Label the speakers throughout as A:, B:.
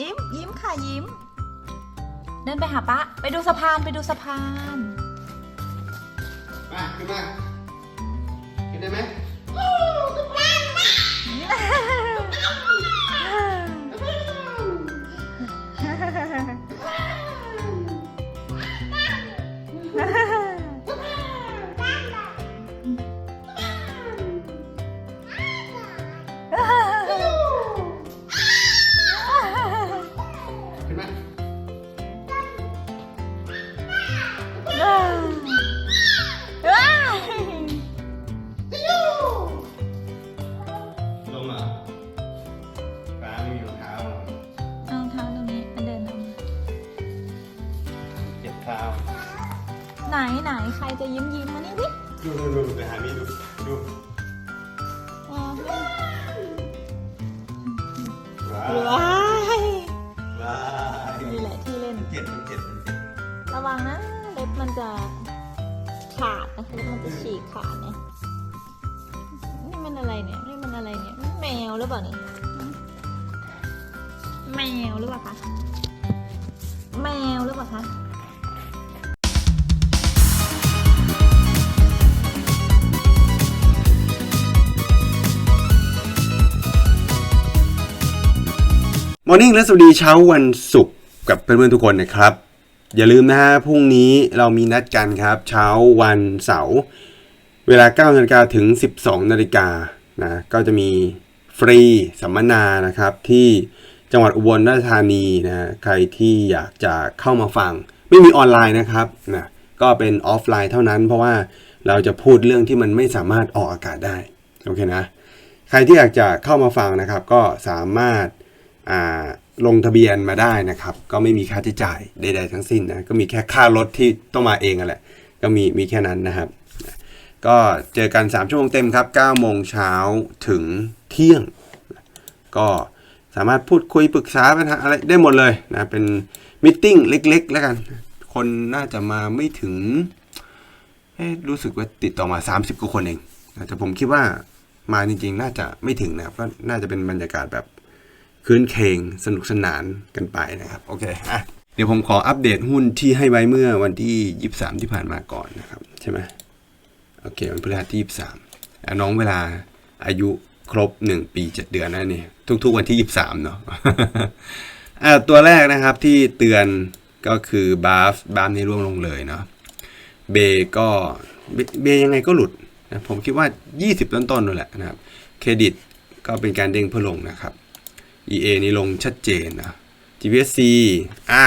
A: ยิ้มยิ้มค่ะยิ้ม เดินไปหาป้าไปดูสะพานไปดูสะพาน
B: มาขึ้นมาขึ้นได้ไหมขึ้นม ไห
A: น ใครจะยิ้มยิ้มมานี่ดิ
B: ดูดูดูไปหามีดูดู
A: มอร์นิ่
B: งและสวัสดีเช้าวันศุกร์กับเพื่อนๆทุกคนนะครับ อย่าลืมนะฮะพรุ่งนี้เรามีนัดกันครับเช้าวันเสาร์เวลา9นาฬิกาถึง 12นาฬิกานะก็จะมีฟรีสัมมนานะครับ ที่จังหวัดอุบลราชธานีนะใครที่อยากจะเข้ามาฟัง ไม่มีออนไลน์นะครับนะก็เป็นออฟไลน์เท่านั้น เพราะว่าเราจะพูดเรื่องที่มันไม่สามารถออกอากาศได้โอเคนะใครที่อยากจะเข้ามาฟังนะครับ ก็สามารถ ลงทะเบียนมาได้นะครับ ก็ไม่มีค่าใช้จ่ายใด ๆ ทั้งสิ้นนะก็มีแค่ค่ารถที่ต้องมาเองอะแหละ ก็มีมีแค่นั้นนะครับ ก็เจอกัน 3 ชั่วโมงเต็มครับ9โมงเช้าถึงเที่ยง ก็สามารถพูดคุยปรึกษาปัญหาอะไรได้หมดเลยนะเป็นมิทติ้งเล็ก ๆ แล้วกัน คนน่าจะมาไม่ถึงรู้สึกว่าติดต่อมา 30กว่าคนเองแต่ผมคิดว่ามาจริงๆ น่าจะไม่ถึงนะครับก็น่าจะเป็นบรรยากาศแบบ คืนเคงสนุกสนานกันไปนะครับโอเคอะเดี๋ยวผมขออัปเดตหุ้นที่ให้ไว้เมื่อวันที่ 23 ที่ผ่านมาก่อนนะครับ ใช่ไหมโอเควันพฤหัสที่ยี่สามน้องเวลาอายุครบหนึ่งปีเจ็ดเดือนนะนี่ทุกๆวันที่ยี่สามเนาะะตัวแรกนะครับที่เตือนก็คือบาฟบาฟนี่ร่วงลงเลยเนาะเบก็เบเบยังไงก็หลุดนะผมคิดว่า 20 ต้นๆนั่นแหละนะครับเครดิตก็เป็นการเด้งเพื่อลงนะครับ EA นี่ลงชัดเจนนะ GPSC อะ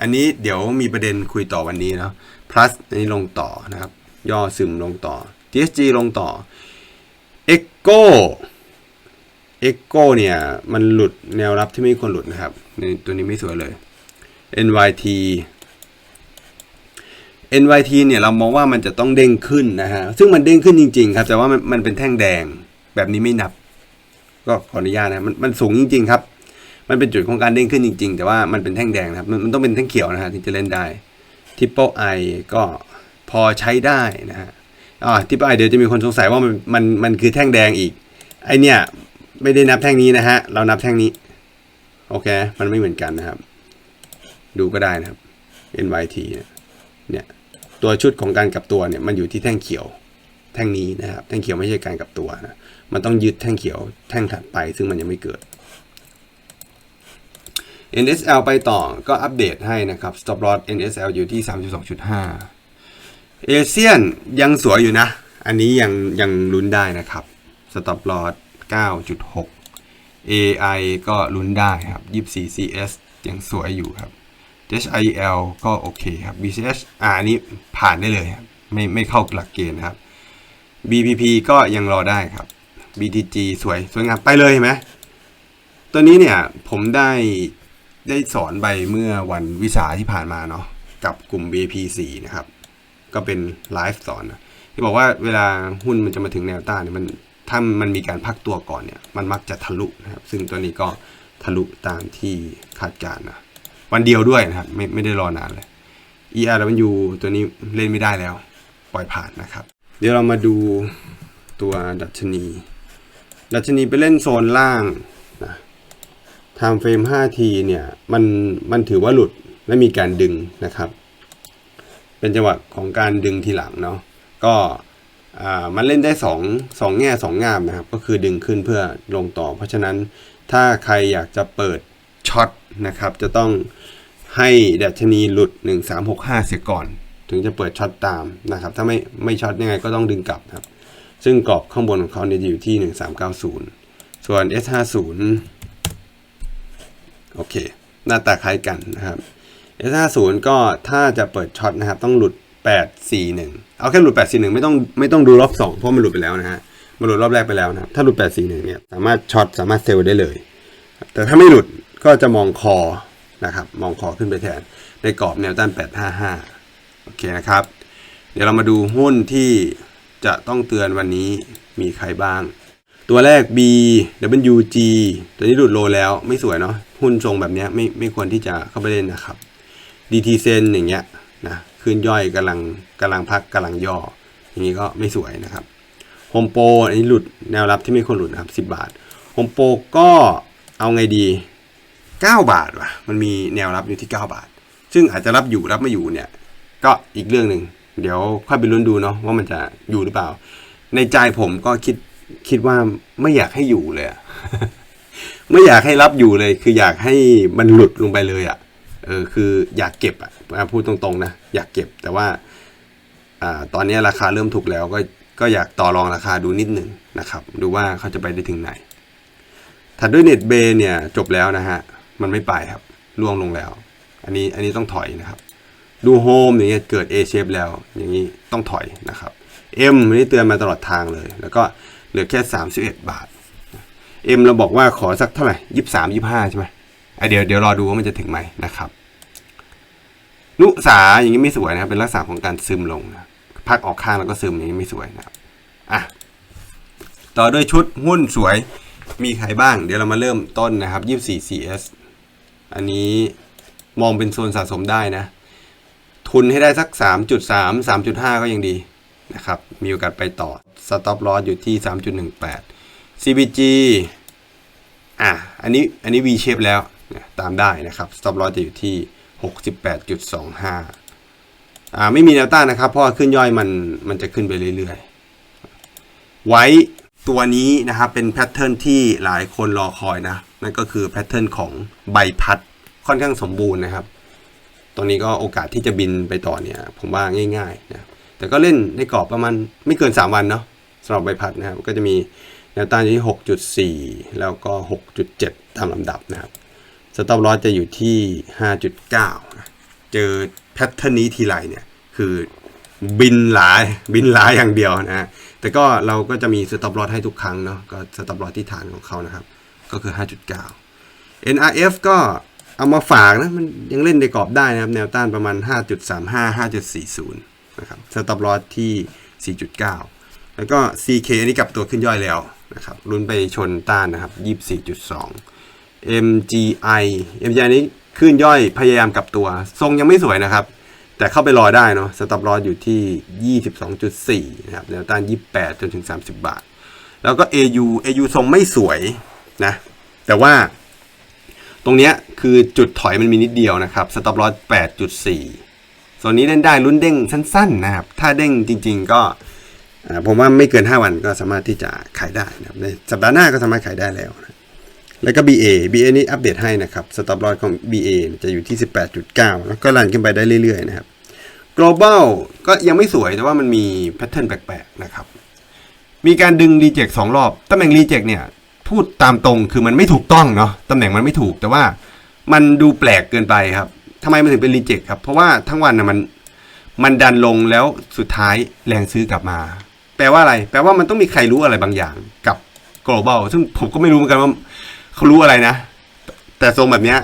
B: อันนี้เดี๋ยวมีประเด็นคุยต่อวันนี้เนาะ plus อันนี้ลงต่อนะครับ ย่อซึมลงต่อ TSG ลงต่อ Echo Echo เนี่ย มันหลุดแนวรับที่ไม่ควรหลุดนะครับ ตัวนี้ไม่สวยเลย NYT NYT เนี่ยเรามองว่ามันจะต้องเด้งขึ้นนะฮะ ซึ่งมันเด้งขึ้นจริง ๆ ครับ แต่ว่ามันมันเป็นแท่งแดงแบบนี้ไม่นับ ก็ขออนุญาตนะมันมันสูงจริงๆครับ มันเป็นจุดของการเด้งขึ้นจริง ๆ แต่ว่ามันเป็นแท่งแดงนะครับ มันต้องเป็นแท่งเขียวนะฮะถึงจะเล่นได้ Triple I ก็พอใช้ได้นะฮะอ่า Triple I เดี๋ยวจะมีคนสงสัยว่ามันมันมันคือแท่งแดงอีก ไอเนี่ยไม่ได้นับแท่งนี้นะฮะ เรานับแท่งนี้ โอเค มันไม่เหมือนกันนะครับ ดูก็ได้นะครับ NYT เนี่ยตัวชุดของการกลับตัวเนี่ยมันอยู่ที่แท่งเขียว แท่งนี้นะครับ แท่งเขียวไม่ใช่การกลับตัวนะ มันต้องยึดแท่งเขียวแท่งถัดไปซึ่งมันยังไม่เกิด NSL ไปต่อก็อัปเดตให้นะครับ stop loss NSL อยู่ที่ 32.5 เอเชียนยังสวยอยู่นะ อันนี้ยังยังลุ้นได้นะครับ stop loss 9.6 AI ก็ลุ้นได้ครับ 24 CS ยังสวยอยู่ครับ HIL ก็โอเคครับ BCH อ่าอันนี้ผ่านได้เลยครับไม่ไม่เข้าหลักเกณฑ์นะครับ BPP ก็ยังรอได้ครับ BTG สวยสวยงามไปเลยเห็นไหมตัวนี้เนี่ยผมได้ได้สอนไปเมื่อวันวิสาที่ผ่านมาเนาะกับกลุ่ม BP4 นะครับ ก็เป็นไลฟ์สอนนะที่บอกว่าเวลาหุ้นมันจะมาถึงแนวต้านเนี่ยมันถ้ามันมีการพักตัวก่อนเนี่ย มันมักจะทะลุนะครับ ซึ่งตัวนี้ก็ทะลุตามที่คาดการณ์นะวันเดียวด้วยนะครับ ไม่ไม่ได้รอนานเลย ERW ตัวนี้เล่นไม่ได้แล้ว ปล่อยผ่านนะครับ เดี๋ยวเรามาดูตัวดัชนี ดัชนีไปเล่นโซนล่างนะท time frame 5ทีเนี่ยมันมันถือว่าหลุดและมีการดึงนะครับ เป็นจังหวะของการดึงทีหลังเนาะก็อ่ามันเล่นได้สองสองแง่สองงามนะครับ ก็คือดึงขึ้นเพื่อลงต่อ เพราะฉะนั้นถ้าใครอยากจะเปิดช็อตนะครับ จะต้องให้ดัชนีหลุด 1365 เสียก่อน ถึงจะเปิดช็อตตามนะครับ ถ้าไม่ไม่ช็อตยังไงก็ต้องดึงกลับครับ ซึ่งกรอบข้างบนของเขาเนี่ยจะอยู่ที่ 1390 ส่วน S50 โอเค หน้าตาคล้ายกันนะครับ S50 ก็ถ้าจะเปิดช็อตนะครับ ต้องหลุด 841 เอาแค่หลุด 841 ไม่ต้องไม่ต้องดูรอบ 2 เพราะมันหลุดไปแล้วนะฮะมันหลุดรอบแรกไปแล้วนะครับ ถ้าหลุด 841 เนี่ย สามารถช็อตสามารถเซลล์ได้เลย แต่ถ้าไม่หลุดก็จะมองคอนะครับ มองคอขึ้นไปแทน ในกรอบแนวต้าน 855 โอเคนะครับ เดี๋ยวเรามาดูหุ้นที่ จะต้องเตือนวันนี้มีใครบ้าง ตัวแรก B WG ตัวนี้หลุดโลแล้วไม่สวยเนาะหุ้นทรงแบบเนี้ยไม่ไม่ควรที่จะเข้าไปเล่นนะครับ DT เซนอย่างเงี้ยนะขึ้นย่อยกำลังกำลังพักกำลังย่อ อย่างนี้ก็ไม่สวยนะครับโฮมโปรอันนี้หลุดแนวรับที่ไม่ควรหลุดนะครับ 10 บาทโฮมโปรก็เอาไงดี 9 บาทว่ะมันมีแนวรับอยู่ที่ 9 บาท ซึ่งอาจจะรับอยู่รับไม่อยู่เนี่ย ก็อีกเรื่องหนึ่ง เดี๋ยวค่อยไปลุ้นดูเนาะว่ามันจะอยู่หรือเปล่า ในใจผมก็คิดคิดว่าไม่อยากให้อยู่เลยไม่อยากให้รับอยู่เลย คืออยากให้มันหลุดลงไปเลยอะ่ะเออคืออยากเก็บอะ่ะพูดตรงๆนะอยากเก็บแต่ว่าอ่าตอนนี้ราคาเริ่มถูกแล้วก็ก็อยากต่อรองราคาดูนิดหนึ่งนะครับ ดูว่าเขาจะไปได้ถึงไหน ถัดด้วยเน็ตเบเนี่ยจบแล้วนะฮะ มันไม่ไปครับล่วงลงแล้ว อันนี้อันนี้ต้องถอยนะครับ ดูโฮมอย่างเงี้ยเกิด A shape แล้วอย่างนี้ต้องถอยนะครับ M อันนี้เตือนมาตลอดทางเลย แล้วก็เหลือแค่ 31 บาท M เราบอกว่าขอสักเท่าไหร่ยี่สามยี่ห้าใช่ไหมอะเดี๋ยวเดี๋ยวรอดูว่ามันจะถึงไหมนะครับ นุสาอย่างนี้ไม่สวยนะครับเป็นลักษณะของการซึมลงนะพักออกข้างแล้วก็ซึมอย่างนี้ไม่สวยนะครับอะต่อด้วยชุดหุ้นสวยมีใครบ้าง เดี๋ยวเรามาเริ่มต้นนะครับ 24 CS อันนี้มองเป็นโซนสะสมได้นะ ทุนให้ได้สัก 3.3 3.5 ก็ยังดีนะครับ มีโอกาสไปต่อ Stop Loss อยู่ที่ 3.18 CBG อะ อันนี้ อันนี้ V shape แล้ว ตามได้นะครับ Stop Loss จะอยู่ที่ 68.25 อ่า ไม่มีแนวต้านนะครับ เพราะว่าขึ้นย่อยมัน มันจะขึ้นไปเรื่อยๆ ไว้ตัวนี้นะครับ เป็นแพทเทิร์นที่หลายคนรอคอยนะ นั่นก็คือแพทเทิร์นของใบพัด ค่อนข้างสมบูรณ์นะครับ ตรงนี้ก็โอกาสที่จะบินไปต่อเนี่ย ผมว่าง่ายๆนะแต่ก็เล่นในกรอบประมาณไม่เกิน 3 วันเนาะสำหรับใบพัดนะครับก็จะมีแนวต้านอยู่ที่ 6.4 แล้วก็ 6.7 ตามลำดับนะครับสต็อปลอสจะอยู่ที่ 5.9นะเจอแพทเทิร์นนี้ทีไรเนี่ยคือบินหลายบินหลายอย่างเดียวนะฮะแต่ก็เราก็จะมีสต็อปลอสให้ทุกครั้งเนาะก็สต็อปลอสที่ฐานของเขานะครับ ก็คือ 5.9 NRF ก็ เอามาฝากนะมันยังเล่นในกรอบได้นะครับ แนวต้านประมาณ 5.35 5.40 นะครับสต็อปลอสที่ 4.9 แล้วก็ CK อันนี้กลับตัวขึ้นย่อยแล้วนะครับลุ้นไปชนต้านนะครับ 24.2 MGI MGI นี้ขึ้นย่อยพยายามกลับตัว ทรงยังไม่สวยนะครับ แต่เข้าไปรอได้เนาะสต็อปลอสอยู่ที่ 22.4 นะครับแนวต้าน 28 จนถึง 30 บาท แล้วก็ AU AU ทรงไม่สวยนะแต่ว่า ตรงเนี้ยคือจุดถอยมันมีนิดเดียวนะครับสต็อปลอส8.4ส่วนนี้เล่นได้ลุ้นเด้งสั้นๆนะครับ ถ้าเด้งจริง ๆ ก็ผมว่าไม่เกิน 5 วันก็สามารถที่จะขายได้นะครับในสัปดาห์หน้าก็สามารถขายได้แล้วนะแล้วก็ BA BA นี้อัปเดตให้นะครับสต็อปลอสของ BA จะอยู่ที่ 18.9 แล้วก็รันขึ้นไปได้เรื่อยๆนะครับ global ก็ยังไม่สวยแต่ว่ามันมีแพทเทิร์นแปลกๆนะครับ มีการดึงรีเจ็คสองรอบตำแหน่งรีเจ็คเนี่ย พูดตามตรงคือมันไม่ถูกต้องเนาะตำแหน่งมันไม่ถูก แต่ว่ามันดูแปลกเกินไปครับทำไมมันถึงเป็นรีเจ็คครับ เพราะว่าทั้งวันนะมันมันดันลงแล้วสุดท้ายแรงซื้อกลับมา แปลว่าอะไร แปลว่ามันต้องมีใครรู้อะไรบางอย่างกับ global ซึ่งผมก็ไม่รู้เหมือนกันว่าเขารู้อะไรนะ แต่ทรงแบบเนี้ย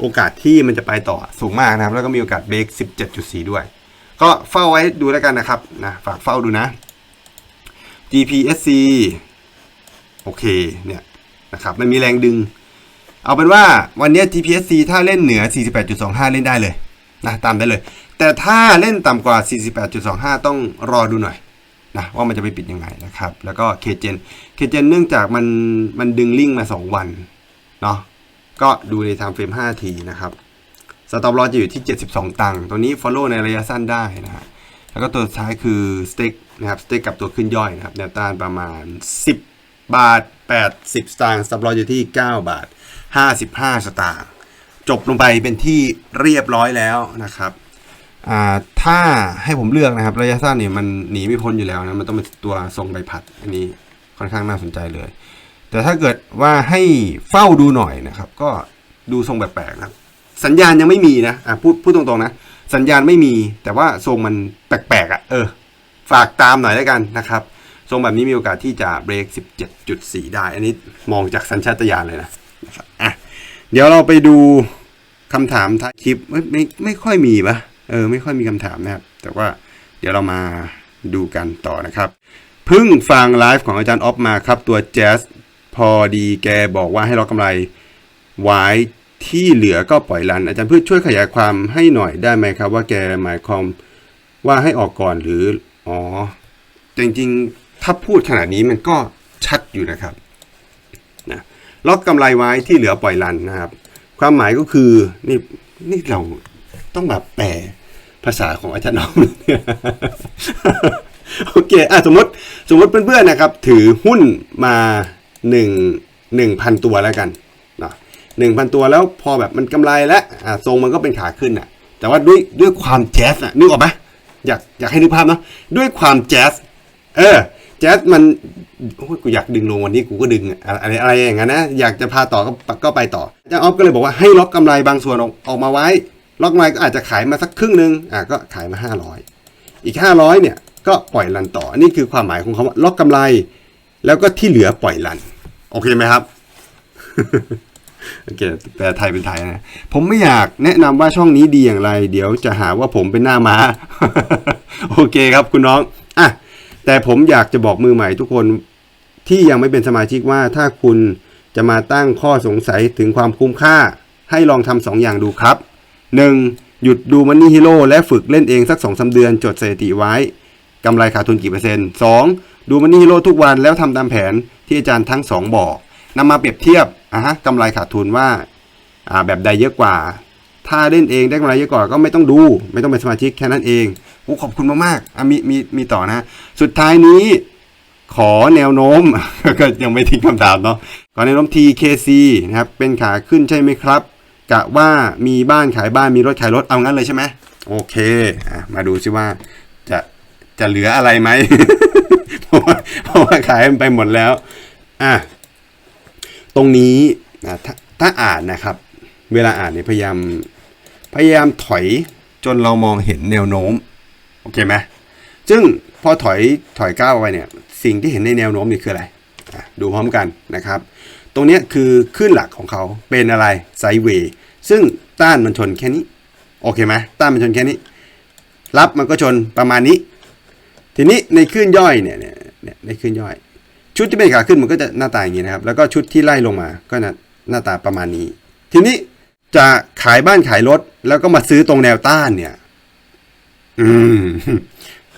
B: โอกาสที่มันจะไปต่อสูงมากนะครับ แล้วก็มีโอกาสเบรก17.4 ด้วย ก็เฝ้าไว้ดูแล้วกันนะครับนะฝากเฝ้าดูนะ GPSC โอเคเนี่ยนะครับมันมีแรงดึง เอาเป็นว่าวันนี้ GPSC ถ้าเล่นเหนือ 48.25 เล่นได้เลยนะตามได้เลย แต่ถ้าเล่นต่ำกว่า 48.25 ต้องรอดูหน่อยนะว่ามันจะไปปิดยังไงนะครับ แล้วก็ KGen KGen เนื่องจากมันมันดึงลิงมา 2 วันเนาะก็ดูใน time frame 5ทีนะครับสต็อปลอจะอยู่ที่ 72 ตังค์ตัวนี้ follow ในระยะสั้นได้นะฮะแล้วก็ตัวสุดท้ายคือ stick นะครับ stick กับตัวขึ้นย่อยนะครับแนวต้านประมาณ 10 บาท 80 สตางค์ stop loss อยู่ที่ 9 บาท 55 สตางค์จบลงไปเป็นที่เรียบร้อยแล้วนะครับถ้าให้ผมเลือกนะครับ ระยะสั้นเนี่ยมันหนีไม่พ้นอยู่แล้วนะมันต้องเป็นตัวทรงใบพัด อันนี้ค่อนข้างน่าสนใจเลย แต่ถ้าเกิดว่าให้เฝ้าดูหน่อยนะครับ ก็ดูทรงแปลกๆนะสัญญาณยังไม่มีนะอะพูดพูดตรงๆนะ สัญญาณไม่มีแต่ว่าทรงมันแปลกๆอะเออ ฝากตามหน่อยแล้วกันนะครับ ทรงแบบนี้มีโอกาสที่จะเบรก 17.4 ได้ อันนี้มองจากสัญชาตญาณเลยนะนะครับอะเดี๋ยวเราไปดูคำถามท้ายคลิปไม่ไม่ไม่ค่อยมีปะเออไม่ค่อยมีคำถามนะครับ แต่ว่าเดี๋ยวเรามาดูกันต่อนะครับเพิ่งฟังไลฟ์ของอาจารย์ออฟมาครับ ตัวแจ๊สพอดีแกบอกว่าให้เรากำไรไว้ที่เหลือก็ปล่อยรัน อาจารย์พืชช่วยขยายความให้หน่อยได้ไหมครับ ว่าแกหมายความว่าให้ออกก่อนหรือ อ๋อ จริงๆ ถ้าพูดขนาดนี้มันก็ชัดอยู่นะครับนะล็อกกำไรไว้ที่เหลือปล่อยรันนะครับ ความหมายก็คือนี่นี่เราต้องแบบแปลภาษาของอาจารย์น้องโอเคอะสมมติสมมติเพื่อนๆนะครับ ถือหุ้นมาหนึ่งหนึ่งพันตัวแล้วกันนะหนึ่งพันตัวแล้วพอแบบมันกำไรแล้วอะทรงมันก็เป็นขาขึ้นอะ แต่ว่าด้วยด้วยความแจ๊สอะนึกออกไหมอยากอยากให้นึกภาพเนาะด้วยความแจ๊สเออ แจ๊สมันโอ้ยกูอยากดึงลงวันนี้กูก็ดึงอะไรอะไรอย่างนั้นนะอยากจะพาต่อก็ก็ไปต่ออาจารย์ออฟก็เลยบอกว่าให้ล็อกกำไรบางส่วนออกออกมาไว้ ล็อกกำไรก็อาจจะขายมาสักครึ่งหนึ่งอะก็ขายมาห้าร้อยอีก 500เนี่ยก็ปล่อยรันต่ออันนี้คือความหมายของคำว่าล็อกกำไร แล้วก็ที่เหลือปล่อยรัน โอเคไหมครับโอเคแปลไทยเป็นไทยนะ ผมไม่อยากแนะนำว่าช่องนี้ดีอย่างไร เดี๋ยวจะหาว่าผมเป็นหน้าม้า โอเคครับคุณน้อง อะ แต่ผมอยากจะบอกมือใหม่ทุกคนที่ยังไม่เป็นสมาชิกว่าถ้าคุณจะมาตั้งข้อสงสัยถึงความคุ้มค่า ให้ลองทำสองอย่างดูครับ 1. หยุดดูมันนี่ฮีโร่และฝึกเล่นเองสัก2อสเดือนจดสถิติไว้กำไรขาดทุนกี่เปอร์เซ็นต์ 2. ดูมันนี่ฮีโร่ทุกวันแล้วทำตามแผนที่อาจารย์ทั้งสองบอกนำมาเปรียบเทียบอะฮะกำไรขาดทุนว่าอ่าแบบใดเยอะกว่า ถ้าเล่นเองได้กำไรเยอะกว่าก็ไม่ต้องดู ไม่ต้องเป็นสมาชิกแค่นั้นเอง โอ้ขอบคุณมากๆอะมีมีมีต่อนะ สุดท้ายนี้ขอแนวโน้ม ก็ยังไม่ทิ้งคำถามเนาะขอแนวโน้ม TKC นะครับ เป็นขาขึ้นใช่ไหมครับ กะว่ามีบ้านขายบ้านมีรถขายรถเอางั้นเลยใช่ไหมโอเคอะมาดูซิว่าจะจะเหลืออะไรไหม เพราะว่าเพราะว่าขายไปหมดแล้วอะตรงนี้นะถ้าถ้าอ่านนะครับ เวลาอ่านเนี่ยพยายามพยายามถอยจนเรามองเห็นแนวโน้ม โอเคไหมซึ่งพอถอยถอยก้าวไปเนี่ยสิ่งที่เห็นในแนวโน้มนี่คืออะไระดูพร้อมกันนะครับ ตรงนี้คือขึ้นหลักของเขาเป็นอะไรไซเวย์ซึ่งต้านมันชนแค่นี้ โอเคไหมต้านมันชนแค่นี้ รับมันก็ชนประมาณนี้ ทีนี้ในขึ้นย่อยเนี่ยเนี่ยเนี่ยในขึ้นย่อย ชุดที่เป็นขาขึ้นมันก็จะหน้าตาอย่างนี้นะครับ แล้วก็ชุดที่ไล่ลงมาก็น้าหน้าตาประมาณนี้ ทีนี้จะขายบ้านขายรถแล้วก็มาซื้อตรงแนวต้านเนี่ย อืม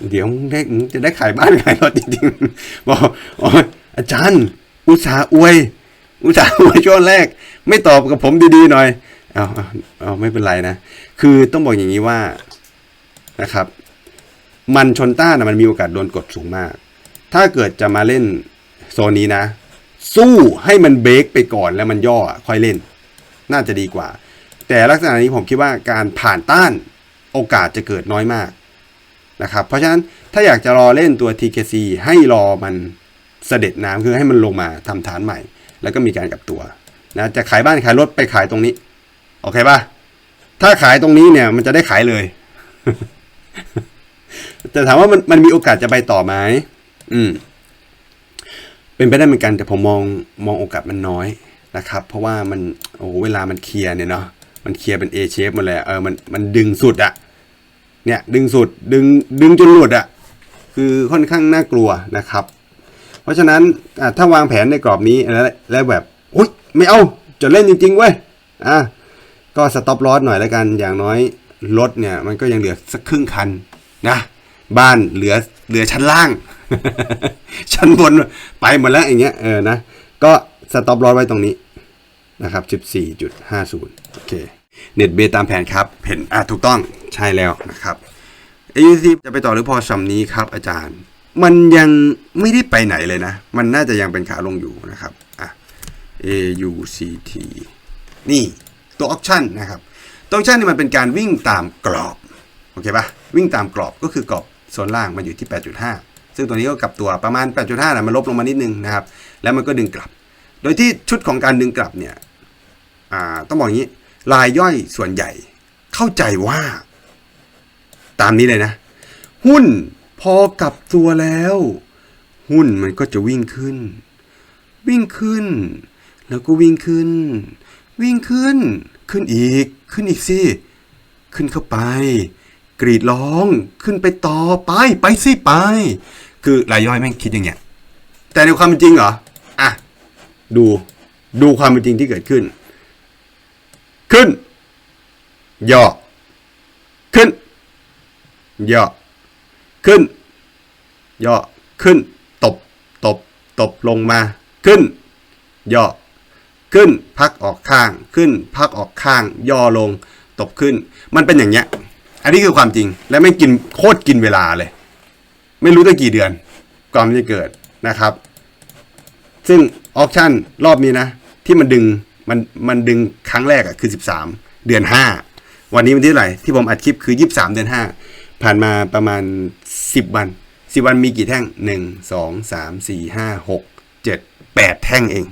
B: เดี๋ยวได้จะได้ขายบ้านขายรถจริงๆบอกอยอาจารย์ อุตสาอวย อุตสาอวยช่วงแรก ไม่ตอบกับผมดีๆหน่อยเอาเอาไม่เป็นไรนะ คือต้องบอกอย่างนี้ว่านะครับ มันชนต้านนะมันมีโอกาสโดนกดสูงมาก ถ้าเกิดจะมาเล่นโซนนี้นะ สู้ให้มันเบรกไปก่อนแล้วมันย่อค่อยเล่น น่าจะดีกว่า แต่ลักษณะนี้ผมคิดว่าการผ่านต้าน โอกาสจะเกิดน้อยมากนะครับ เพราะฉะนั้นถ้าอยากจะรอเล่นตัว TKC ให้รอมันเสด็จน้ำคือให้มันลงมาทำฐานใหม่ แล้วก็มีการกลับตัวนะจะขายบ้านขายรถไปขายตรงนี้ โอเคป่ะถ้าขายตรงนี้เนี่ย มันจะได้ขายเลย แต่ถามว่ามันมันมีโอกาสจะไปต่อไหมอืม เป็นไปได้เหมือนกันแต่ผมมองมองโอกาสมันน้อยนะครับ เพราะว่ามันโอ้เวลามันเคลียร์เนี่ยเนาะ มันเคลียร์เป็น A shape หมดเลยอะเออมันมันดึงสุดอะเนี่ยดึงสุดดึงดึงจนหลุดอะคือค่อนข้างน่ากลัวนะครับ เพราะฉะนั้นถ้าวางแผนในกรอบนี้แล้วแล้วแบบอุ้ยไม่เอาจะเล่นจริง ๆ เว้ยอะก็สต็อปลอสหน่อยแล้วกันอย่างน้อยรถเนี่ยมันก็ยังเหลือสักครึ่งคันนะบ้านเหลือเหลือชั้นล่าง ชั้นบนไปหมดแล้วอย่างเงี้ยเออนะก็สต็อปลอสไว้ตรงนี้ นะครับ14.50 โอเค เน็ตเบตามแผนครับเห็นอะถูกต้องใช่แล้วนะครับ AUC จะไปต่อหรือพอซัมนี้ครับอาจารย์ มันยังไม่ได้ไปไหนเลยนะ มันน่าจะยังเป็นขาลงอยู่นะครับอะ AUCT นี่ตัวออ t ชั่นนะครับตัวออ t ชั่นนี่มันเป็นการวิ่งตามกรอบ โอเคปะวิ่งตามกรอบก็คือกรอบโซนล่างมันอยู่ที่ 8.5 ซึ่งตัวนี้ก็กลับตัวประมาณ 8.5นะมันลบลงมานิดนึงนะครับ แล้วมันก็ดึงกลับ โดยที่ชุดของการดึงกลับเนี่ย ต้องบอกอย่างนี้รายย่อยส่วนใหญ่เข้าใจว่า ตามนี้เลยนะ หุ้นพอกลับตัวแล้ว หุ้นมันก็จะวิ่งขึ้น วิ่งขึ้น แล้วก็วิ่งขึ้น วิ่งขึ้น ขึ้นอีก ขึ้นอีกสิขึ้นเข้าไป กรีดร้องขึ้นไปต่อไปไปสิไป คือรายย่อยแม่งคิดอย่างเงี้ยแต่ในความเป็นจริงเหรออะดูดูความเป็นจริงที่เกิดขึ้น ขึ้น ย่อ ขึ้น ย่อ ขึ้น ย่อ ขึ้น ตบ ตบ ตบลงมา ขึ้น ย่อ ขึ้น พักออกข้าง ขึ้น พักออกข้าง ย่อลง ตบขึ้น มันเป็นอย่างเงี้ย อันนี้คือความจริง และไม่กินโคตรกินเวลาเลย ไม่รู้ตั้งกี่เดือนก่อนมันจะเกิดนะครับ ซึ่งออคชั่นรอบนี้นะ ที่มันดึง มันมันดึงครั้งแรกอะคือ 13 เดือน 5 วันนี้วันที่เท่าไหร่ที่ผมอัดคลิปคือ 23 เดือน 5 ผ่านมาประมาณ 10 วัน 10 วันมีกี่แท่ง 1 2 3 4 5 6 7 8 แท่งเอง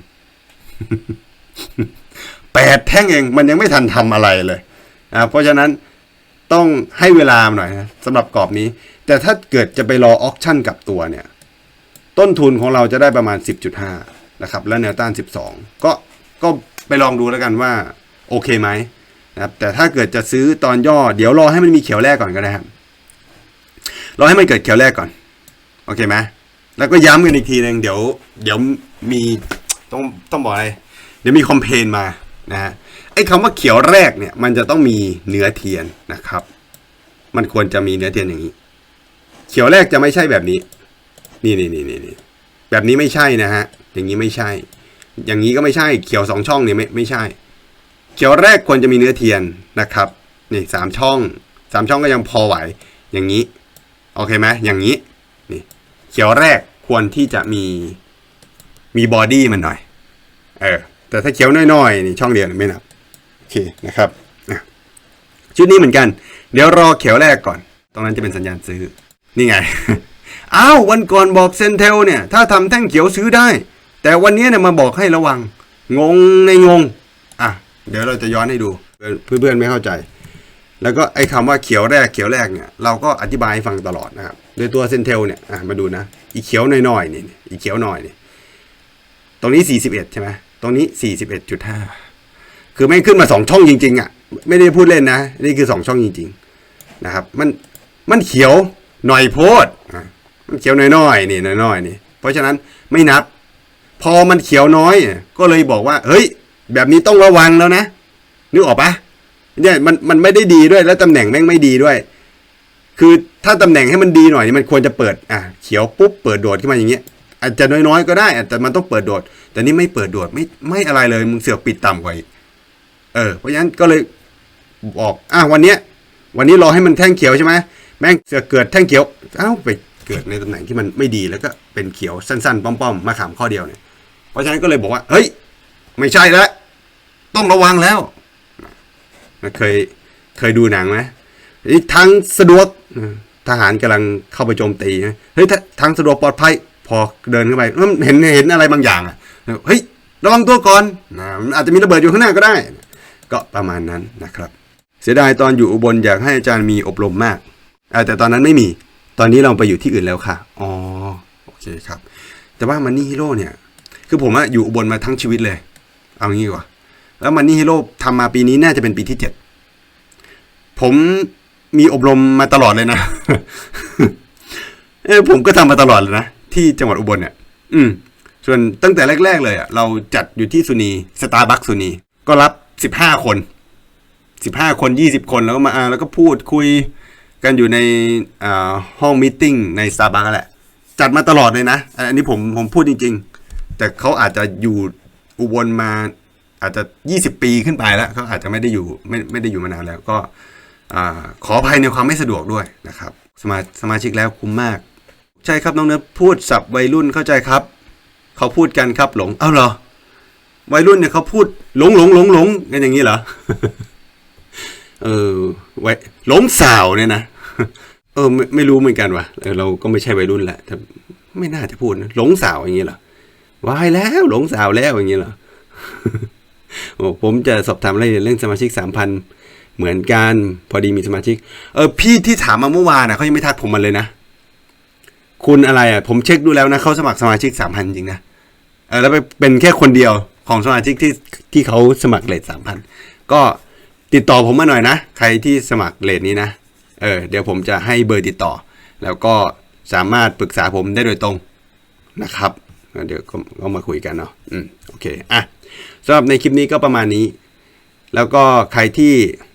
B: 8 แท่งเองมันยังไม่ทันทำอะไรเลยนะเพราะฉะนั้นต้องให้เวลาหน่อยนะสำหรับกรอบนี้ แต่ถ้าเกิดจะไปรอออคชั่นกับตัวเนี่ย ต้นทุนของเราจะได้ประมาณ 10.5นะครับและแนวต้าน 12 ก็ก็ ไปลองดูแล้วกันว่าโอเคไหมนะครับแต่ถ้าเกิดจะซื้อตอนย่อ เดี๋ยวรอให้มันมีเขียวแรกก่อนก็ได้ครับรอให้มันเกิดเขียวแรกก่อนโอเคไหมแล้วก็ย้ำกันอีกทีหนึ่งเดี๋ยวเดี๋ยวมีต้องต้องบอกอะไรเดี๋ยวมีคอมเพนมานะฮะไอ้คำว่าเขียวแรกเนี่ย มันจะต้องมีเนื้อเทียนนะครับ มันควรจะมีเนื้อเทียนอย่างนี้ เขียวแรกจะไม่ใช่แบบนี้ นี่นี่นี่นี่แบบนี้ไม่ใช่นะฮะอย่างนี้ไม่ใช่ อย่างนี้ก็ไม่ใช่เขียวสองช่องเนี่ยไม่ไม่ใช่ เขียวแรกควรจะมีเนื้อเทียนนะครับนี่สามช่องสามช่องก็ยังพอไหว อย่างนี้โอเคไหมอย่างนี้นี่เขียวแรกควรที่จะมีมีบอดี้มันหน่อยเออแต่ถ้าเขียวน้อยๆนี่ช่องเดียวไม่นับโอเคนะครับชุดนี้เหมือนกัน เดี๋ยวรอเขียวแรกก่อน ตรงนั้นจะเป็นสัญญาณซื้อนี่ไงอ้าววันก่อนบอกเซนเทลเนี่ย ถ้าทำแท่งเขียวซื้อได้ แต่วันนี้เนี่ยมาบอกให้ระวัง งงในงง อะ เดี๋ยวเราจะย้อนให้ดู เพื่อนๆไม่เข้าใจ แล้วก็ไอ้คำว่าเขียวแรกเขียวแรกเนี่ยเราก็อธิบายให้ฟังตลอดนะครับโดยตัวเซนเทลเนี่ยอะมาดูนะ อีเขียวน้อยๆนี่อีเขียวหน่อยนี่ตรงนี้ 41 ใช่ไหมตรงนี้ 41.5 คือไม่ขึ้นมาสองช่องจริงๆอะไม่ได้พูดเล่นนะ นี่คือสองช่องจริงๆนะครับ มันมันเขียวหน่อยโพดอะมันเขียวน้อยๆนี่น้อยๆนี่ เพราะฉะนั้นไม่นับ พอมันเขียวน้อย ก็เลยบอกว่า เฮ้ย แบบนี้ต้องระวังแล้วนะนึกออกปะเนี่ยมันมันไม่ได้ดีด้วยแล้วตำแหน่งแม่งไม่ดีด้วย คือถ้าตำแหน่งให้มันดีหน่อยนี่มันควรจะเปิดอะเขียวปุ๊บเปิดโดดขึ้นมาอย่างเงี้ยอาจจะน้อยๆก็ได้แต่มันต้องเปิดโดด แต่นี่ไม่เปิดโดดไม่ไม่อะไรเลยมึงเสือกปิดต่ำกว่าเออเพราะฉะนั้นก็เลยบอกอะวันเนี้ย วันนี้รอให้มันแท่งเขียวใช่ไหมแม่งเสือกเกิดแท่งเขียวเอ้าไปเกิดในตำแหน่งที่มันไม่ดีแล้วก็เป็นเขียวสั้นๆ ป้อมๆมาขามข้อเดียวเนี่ย ราะฉะนั้นก็เลยบอกว่า เฮ้ย ไม่ใช่แล้ว ต้องระวังแล้วเคยเคยดูหนังไหมทางสะดวกทหารกำลังเข้าไปโจมตีนะเฮ้ยทางสะดวกปลอดภัย พอเดินเข้าไปเอ้ยเห็นเห็นอะไรบางอย่างอะเฮ้ยระวังตัวก่อนนะมันอาจจะมีระเบิดอยู่ข้างหน้าก็ได้ ก็ประมาณนั้นนะครับ เสียดายตอนอยู่อุบลอยากให้อาจารย์มีอบรมมากแต่ตอนนั้นไม่มี ตอนนี้เราไปอยู่ที่อื่นแล้วค่ะ อ๋อ โอเคครับ แต่ว่ามันนี่ฮีโร่เนี่ย คือผมอะอยู่อุบลมาทั้งชีวิตเลย เอางี้ดีกว่า แล้วมันนี่ฮีโร่ทำมาปีนี้น่าจะเป็นปีที่เจ็ดผมมีอบรมมาตลอดเลยนะเออผมก็ทำมาตลอดเลยนะ ที่จังหวัดอุบลเนี่ย อืม ส่วนตั้งแต่แรก ๆ เลยอะ เราจัดอยู่ที่สุนีสตาร์บัคสุนี ก็รับสิบห้าคนสิบห้าคนยี่สิบคนแล้วก็มาอ่าแล้วก็พูดคุยกันอยู่ในอ่าห้องมีติ้งในสตาร์บัคแหละ จัดมาตลอดเลยนะ อันนี้ผมผมพูดจริง ๆ แต่เขาอาจจะอยู่อุบลมาอาจจะ 20 ปีขึ้นไปแล้วเขาอาจจะไม่ได้อยู่ไม่ไม่ได้อยู่มานานแล้วก็ขออภัยในความไม่สะดวกด้วยนะครับ สมาสมาชิกแล้วคุ้มมาก ใช่ครับน้องเนื้อพูดสับวัยรุ่นเข้าใจครับเขาพูดกันครับหลงเอ้าเหรอวัยรุ่นเนี่ยเขาพูดหลงหลงหลงหลงกันอย่างนี้เหรอเออไว้หลงสาวเนี่ยนะเออไม่ไม่รู้เหมือนกันวะเออเราก็ไม่ใช่วัยรุ่นแหละแต่ไม่น่าจะพูดนะหลงสาวอย่างนี้เหรอ วายแล้วหลงสาวแล้วอย่างนี้เหรอโอ้ผมจะสอบถามรายละเอียดเรื่องสมาชิกสามพันเหมือนกันพอดีมีสมาชิก เออพี่ที่ถามมาเมื่อวานนะเขายังไม่ทักผมมาเลยนะ คุณอะไรอะ ผมเช็คดูแล้วนะเขาสมัครสมาชิกสามพันจริงนะเออแล้วไปเป็นแค่คนเดียวของสมาชิกที่ที่เขาสมัครเลทสามพันก็ติดต่อผมมาหน่อยนะ ใครที่สมัครเลทนี้นะเออเดี๋ยวผมจะให้เบอร์ติดต่อ แล้วก็สามารถปรึกษาผมได้โดยตรงนะครับ เดี๋ยวก็ก็มาคุยกันเนาะอืมโอเคอะสำหรับในคลิปนี้ก็ประมาณนี้ แล้วก็ใครที่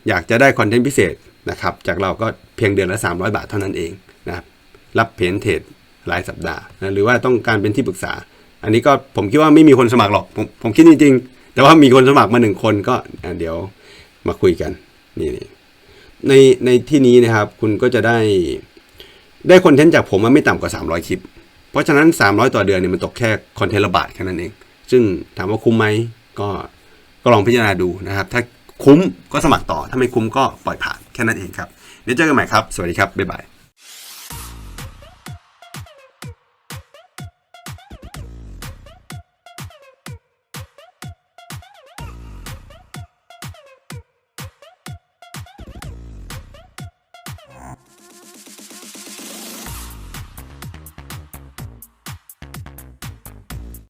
B: อยากจะได้คอนเทนต์พิเศษนะครับจากเราก็เพียงเดือนละ 300 บาทเท่านั้นเองนะครับรับเพนเทรดรายสัปดาห์นะหรือว่าต้องการเป็นที่ปรึกษา อันนี้ก็ผมคิดว่าไม่มีคนสมัครหรอก ผมผมคิดจริงๆ แต่ว่ามีคนสมัครมาหนึ่งคนก็เดี๋ยวมาคุยกันนี่นในในที่นี้นะครับคุณก็จะได้ได้คอนเทนต์จากผมมันไม่ต่ำกว่า 300 คลิป เพราะฉะนั้น 300 ต่อเดือนเนี่ยมันตกแค่คอนเทนต์ละบาทแค่นั้นเอง ซึ่งถามว่าคุ้มไหมก็ก็ลองพิจารณาดูนะครับ ถ้าคุ้มก็สมัครต่อ ถ้าไม่คุ้มก็ปล่อยผ่านแค่นั้นเองครับ เดี๋ยวเจอกันใหม่ครับ สวัสดีครับ บ๊ายบาย